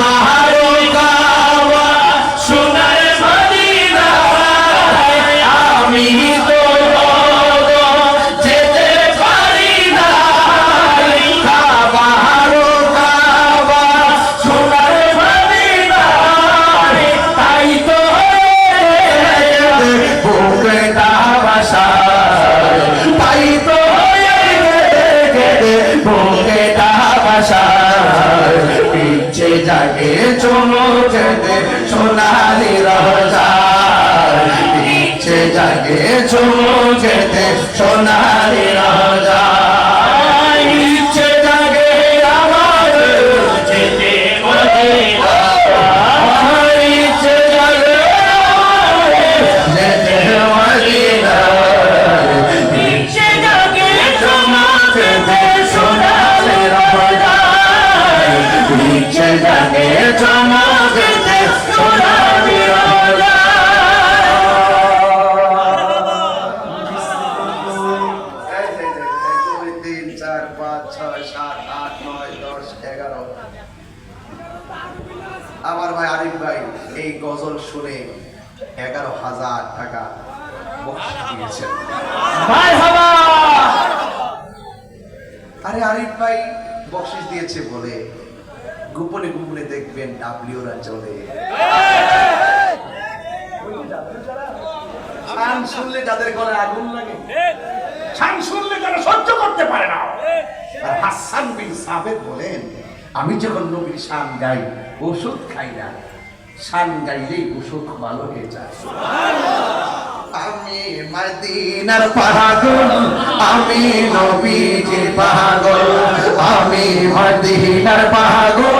Allah. চুমু খেতে সোনালি রাজা সে জাগে চুমু খেতে সোনালি আমার ভাই আরিফ ভাই এই গজল শুনে এগারো হাজার টাকা দিয়েছেন ভাই আরে আরিফ ভাই বকশিস দিয়েছে বলে গোপনে গোপনে দেখবেন ডাব্লিউরা চলে শান শুনলে আগুন লাগে, শান শুনলে সহ্য করতে পারে না। আর হাসান বিন সাবেদ বলেন, আমি যখন নবীর শান গাই, ওষুধ খাই না। শান গাইলেই ওষুধ ভালো হয়ে যায়। আমি মদিনার পাগল, আমি নবীজির পাগল, আমি মদিনার পাগল।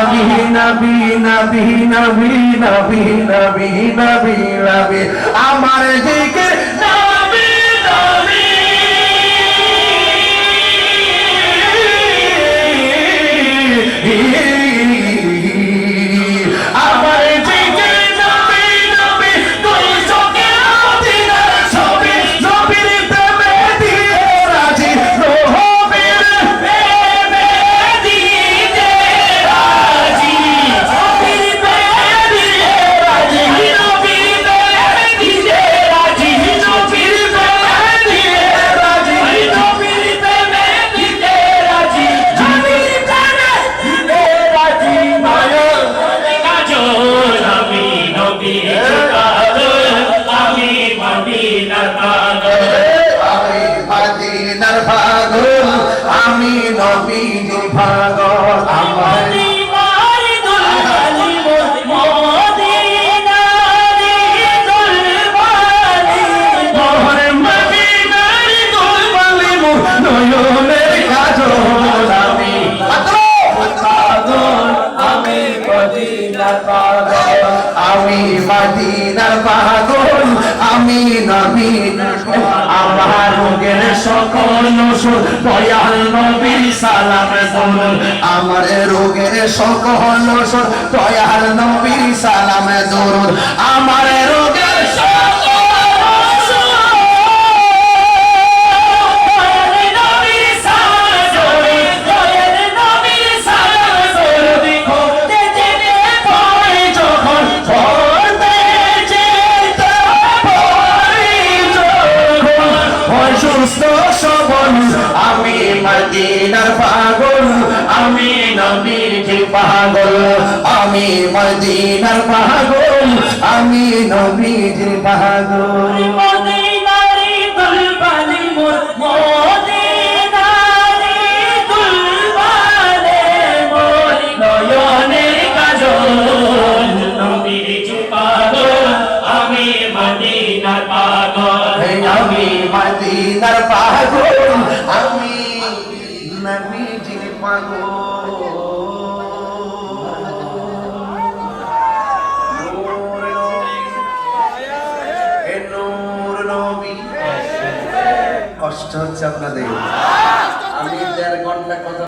নবী নবী নবী নবী নবী নবী নবী আমার জিকির আমি মদিনার পাগল। আমি নবীন রোগের সকল ওষুধ দয়াল নবীর সালাম দরুন আমার রোগের সকল ওষুধ দয়াল নবীর সালাম দরুন আমার সবল আমি মদিনার পাগল আমি নবীর পাগল আমি মদিনার পাগল আমি নবীর পাগল। আমি মদিনার পাগল আমি মদিনার পাগল। কষ্ট হচ্ছে আপনাদের। আমি দেড় ঘণ্টা কথা